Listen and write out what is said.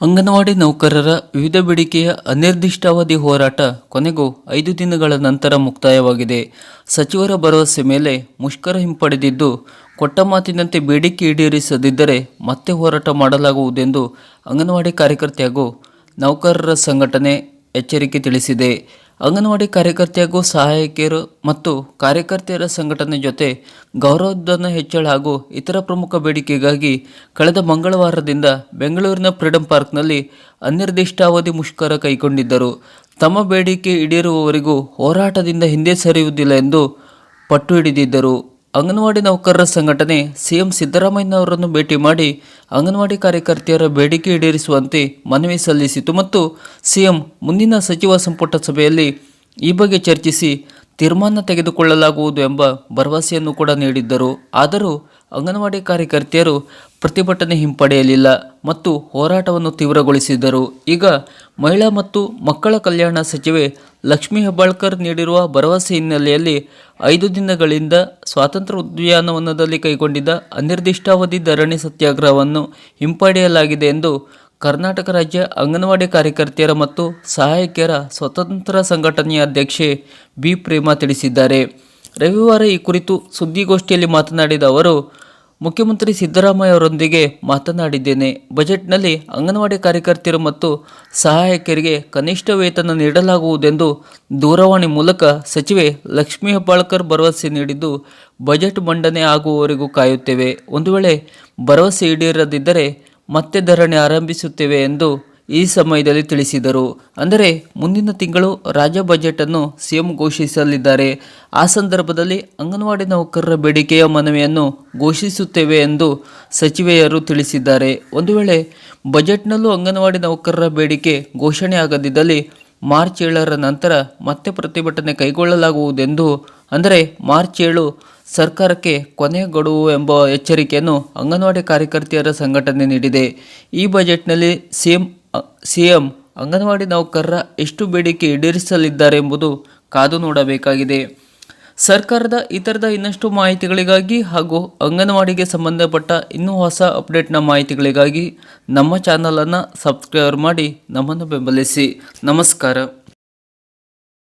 ಅಂಗನವಾಡಿ ನೌಕರರ ವಿವಿಧ ಬೇಡಿಕೆಯ ಅನಿರ್ದಿಷ್ಟಾವಧಿ ಹೋರಾಟ ಕೊನೆಗೂ ಐದು ದಿನಗಳ ನಂತರ ಮುಕ್ತಾಯವಾಗಿದೆ. ಸಚಿವರ ಭರವಸೆ ಮೇಲೆ ಮುಷ್ಕರ ಹಿಂಪಡೆದಿದ್ದು ಕೊಟ್ಟ ಮಾತಿನಂತೆ ಬೇಡಿಕೆ ಈಡೇರಿಸದಿದ್ದರೆ ಮತ್ತೆ ಹೋರಾಟ ಮಾಡಲಾಗುವುದೆಂದು ಅಂಗನವಾಡಿ ಕಾರ್ಯಕರ್ತೆ ಹಾಗೂ ನೌಕರರ ಸಂಘಟನೆ ಎಚ್ಚರಿಕೆ ತಿಳಿಸಿದೆ. ಅಂಗನವಾಡಿ ಕಾರ್ಯಕರ್ತೆಯಾಗೂ ಸಹಾಯಕಿಯರು ಮತ್ತು ಕಾರ್ಯಕರ್ತೆಯರ ಸಂಘಟನೆ ಜೊತೆ ಗೌರವಧನ ಹೆಚ್ಚಳ ಹಾಗೂ ಇತರ ಪ್ರಮುಖ ಬೇಡಿಕೆಗಾಗಿ ಕಳೆದ ಮಂಗಳವಾರದಿಂದ ಬೆಂಗಳೂರಿನ ಫ್ರೀಡಂ ಪಾರ್ಕ್ನಲ್ಲಿ ಅನಿರ್ದಿಷ್ಟಾವಧಿ ಮುಷ್ಕರ ಕೈಗೊಂಡಿದ್ದರು. ತಮ್ಮ ಬೇಡಿಕೆ ಈಡೇರುವವರೆಗೂ ಹೋರಾಟದಿಂದ ಹಿಂದೆ ಸರಿಯುವುದಿಲ್ಲ ಎಂದು ಪಟ್ಟು ಹಿಡಿದಿದ್ದರು. ಅಂಗನವಾಡಿ ನೌಕರರ ಸಂಘಟನೆ ಸಿಎಂ ಸಿದ್ದರಾಮಯ್ಯನವರನ್ನು ಭೇಟಿ ಮಾಡಿ ಅಂಗನವಾಡಿ ಕಾರ್ಯಕರ್ತೆಯರ ಬೇಡಿಕೆ ಈಡೇರಿಸುವಂತೆ ಮನವಿ ಸಲ್ಲಿಸಿತು ಮತ್ತು ಸಿಎಂ ಮುಂದಿನ ಸಚಿವ ಸಂಪುಟ ಸಭೆಯಲ್ಲಿ ಈ ಬಗ್ಗೆ ಚರ್ಚಿಸಿ ತೀರ್ಮಾನ ತೆಗೆದುಕೊಳ್ಳಲಾಗುವುದು ಎಂಬ ಭರವಸೆಯನ್ನು ಕೂಡ ನೀಡಿದ್ದರು. ಆದರೂ ಅಂಗನವಾಡಿ ಕಾರ್ಯಕರ್ತೆಯರು ಪ್ರತಿಭಟನೆ ಹಿಂಪಡೆಯಲಿಲ್ಲ ಮತ್ತು ಹೋರಾಟವನ್ನು ತೀವ್ರಗೊಳಿಸಿದರು ಈಗ ಮಹಿಳಾ ಮತ್ತು ಮಕ್ಕಳ ಕಲ್ಯಾಣ ಸಚಿವೆ ಲಕ್ಷ್ಮೀ ಹೆಬ್ಬಾಳ್ಕರ್ ನೀಡಿರುವ ಭರವಸೆ ಹಿನ್ನೆಲೆಯಲ್ಲಿ ಐದು ದಿನಗಳಿಂದ ಸ್ವಾತಂತ್ರ್ಯ ಉದ್ಯಾನವನದಲ್ಲಿ ಕೈಗೊಂಡಿದ್ದ ಅನಿರ್ದಿಷ್ಟಾವಧಿ ಧರಣಿ ಸತ್ಯಾಗ್ರಹವನ್ನು ಹಿಂಪಡೆಯಲಾಗಿದೆ ಎಂದು ಕರ್ನಾಟಕ ರಾಜ್ಯ ಅಂಗನವಾಡಿ ಕಾರ್ಯಕರ್ತೆಯರ ಮತ್ತು ಸಹಾಯಕಿಯರ ಸ್ವತಂತ್ರ ಸಂಘಟನೆಯ ಅಧ್ಯಕ್ಷೆ ಬಿ ಪ್ರೇಮಾ ತಿಳಿಸಿದ್ದಾರೆ. ರವಿವಾರ ಈ ಕುರಿತು ಸುದ್ದಿಗೋಷ್ಠಿಯಲ್ಲಿ ಮಾತನಾಡಿದ ಅವರು, ಮುಖ್ಯಮಂತ್ರಿ ಸಿದ್ದರಾಮಯ್ಯ ಅವರೊಂದಿಗೆ ಮಾತನಾಡಿದ್ದೇನೆ. ಬಜೆಟ್ನಲ್ಲಿ ಅಂಗನವಾಡಿ ಕಾರ್ಯಕರ್ತೆಯರು ಮತ್ತು ಸಹಾಯಕಿಯರಿಗೆ ಕನಿಷ್ಠ ವೇತನ ನೀಡಲಾಗುವುದೆಂದು ದೂರವಾಣಿ ಮೂಲಕ ಸಚಿವೆ ಲಕ್ಷ್ಮೀ ಹೆಬ್ಬಾಳ್ಕರ್ ಭರವಸೆ ನೀಡಿದ್ದು, ಬಜೆಟ್ ಮಂಡನೆ ಆಗುವವರೆಗೂ ಕಾಯುತ್ತೇವೆ. ಒಂದು ವೇಳೆ ಭರವಸೆ ಈಡೇರದಿದ್ದರೆ ಮತ್ತೆ ಧರಣಿ ಆರಂಭಿಸುತ್ತೇವೆ ಎಂದು ಈ ಸಮಯದಲ್ಲಿ ತಿಳಿಸಿದರು. ಅಂದರೆ ಮುಂದಿನ ತಿಂಗಳು ರಾಜ್ಯ ಬಜೆಟ್ ಅನ್ನು ಸಿಎಂ ಘೋಷಿಸಲಿದ್ದಾರೆ. ಆ ಸಂದರ್ಭದಲ್ಲಿ ಅಂಗನವಾಡಿ ನೌಕರರ ಬೇಡಿಕೆಯ ಮನವಿಯನ್ನು ಘೋಷಿಸುತ್ತೇವೆ ಎಂದು ಸಚಿವೆಯರು ತಿಳಿಸಿದ್ದಾರೆ. ಒಂದು ವೇಳೆ ಬಜೆಟ್ನಲ್ಲೂ ಅಂಗನವಾಡಿ ನೌಕರರ ಬೇಡಿಕೆ ಘೋಷಣೆ ಆಗದಿದ್ದಲ್ಲಿ ಮಾರ್ಚ್ ಏಳರ ನಂತರ ಮತ್ತೆ ಪ್ರತಿಭಟನೆ ಕೈಗೊಳ್ಳಲಾಗುವುದೆಂದು ಅಂದರೆ ಮಾರ್ಚ್ ಏಳು ಸರ್ಕಾರಕ್ಕೆ ಕೊನೆ ಎಂಬ ಎಚ್ಚರಿಕೆಯನ್ನು ಅಂಗನವಾಡಿ ಕಾರ್ಯಕರ್ತೆಯರ ಸಂಘಟನೆ ನೀಡಿದೆ. ಈ ಬಜೆಟ್ನಲ್ಲಿ ಸಿಎಂ ಸಿಎಂ ಅಂಗನವಾಡಿ ನೌಕರರ ಎಷ್ಟು ಬೇಡಿಕೆ ಈಡೇರಿಸಲಿದ್ದಾರೆ ಎಂಬುದು ಕಾದು ನೋಡಬೇಕಾಗಿದೆ. ಸರ್ಕಾರದ ಇತರದ ಇನ್ನಷ್ಟು ಮಾಹಿತಿಗಳಿಗಾಗಿ ಹಾಗೂ ಅಂಗನವಾಡಿಗೆ ಸಂಬಂಧಪಟ್ಟ ಇನ್ನೂ ಹೊಸ ಅಪ್ಡೇಟ್ನ ಮಾಹಿತಿಗಳಿಗಾಗಿ ನಮ್ಮ ಚಾನಲನ್ನು ಸಬ್ಸ್ಕ್ರೈಬ್ ಮಾಡಿ ನಮ್ಮನ್ನು ಬೆಂಬಲಿಸಿ. ನಮಸ್ಕಾರ.